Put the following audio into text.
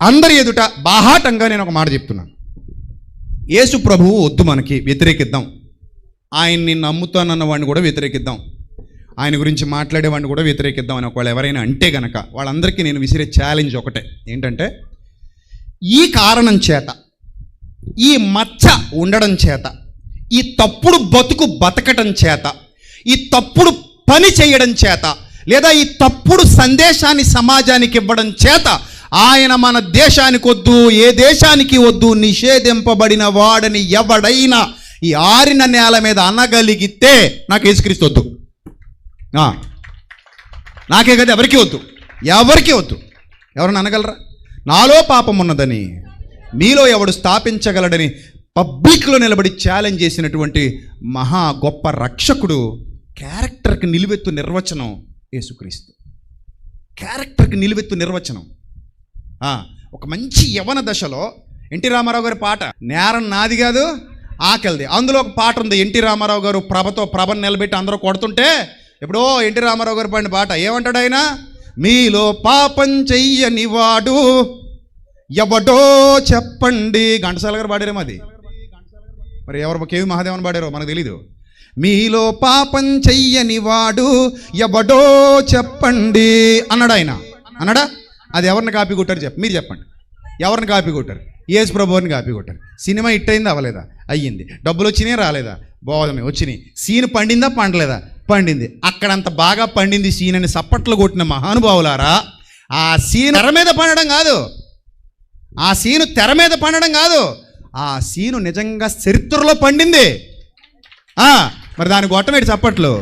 అందరి ఎదుట బాహాటంగా నేను ఒక మాట చెప్తున్నాను. యేసు ప్రభువు వద్దు మనకి వ్యతిరేకిద్దాం. ఆయన్ని నమ్ముతానన్న వాడిని కూడా వ్యతిరేకిద్దాం. ఆయన గురించి మాట్లాడేవాడిని కూడా వ్యతిరేకిద్దాం అని ఒకవేళ ఎవరైనా అంటే గనక వాళ్ళందరికీ నేను విసిరే ఛాలెంజ్ ఒకటే. ఏంటంటే ఈ కారణం చేత ఈ మచ్చ ఉండడం చేత ఈ తప్పుడు బతుకు బతకటం చేత ఈ తప్పుడు పని చేయడం చేత లేదా ఈ తప్పుడు సందేశాన్ని సమాజానికి ఇవ్వడం చేత ఆయన మన దేశానికి వద్దు ఏ దేశానికి వద్దు నిషేధింపబడిన వాడని ఎవడైనా ఈ ఆరిన నేల మీద అనగలిగితే నాకు యేసుక్రీస్తు వద్దు. నాకే కదా ఎవరికి వద్దు. ఎవరికి వద్దు. ఎవరన్నా అనగలరా? నాలో పాపం ఉన్నదని మీలో ఎవడు స్థాపించగలడని పబ్లిక్లో నిలబడి ఛాలెంజ్ చేసినటువంటి మహా గొప్ప రక్షకుడు క్యారెక్టర్కి నిలువెత్తు నిర్వచనం యేసుక్రీస్తు. క్యారెక్టర్కి నిలువెత్తు నిర్వచనం. ఒక మంచి యవన దశలో ఎన్టీ రామారావు గారి పాట నేరం నాది కాదు ఆకలిది. అందులో ఒక పాట ఉంది ఎన్టీ రామారావు గారు ప్రభతో ప్రభను నిలబెట్టి అందరూ కొడుతుంటే ఎప్పుడో ఎన్టీ రామారావు గారు పాడిన పాట. ఏమంటాడు ఆయన? మీలో పాపం చెయ్యని వాడు ఎవడో చెప్పండి. ఘంటసాల గారు పాడారేమో అది. మరి ఎవరు కేవి మహాదేవన్ పాడారో మనకు తెలీదు. మీలో పాపం చెయ్యని వాడు ఎవడో చెప్పండి. అన్నాడు ఆయన. అన్నాడా? అది ఎవరిని కాపీ కొట్టారు చెప్ప మీరు చెప్పండి. ఎవరిని కాపీ కొట్టారు? యేసు ప్రభువుని కాపీ కొట్టారు. సినిమా హిట్ అయిందా అవ్వలేదా? అయ్యింది. డబ్బులు వచ్చినాయి రాలేదా? బోధమే వచ్చినాయి. సీన్ పండిందా పండలేదా? పండింది. అక్కడంత బాగా పండింది సీన్ అని సప్పట్లు కొట్టిన మహానుభావులారా ఆ సీన్ తెర మీద పండడం కాదు. ఆ సీను తెర మీద పండడం కాదు. ఆ సీను నిజంగా చరిత్రలో పండింది. మరి దాని గొట్టమేటి చప్పట్లు?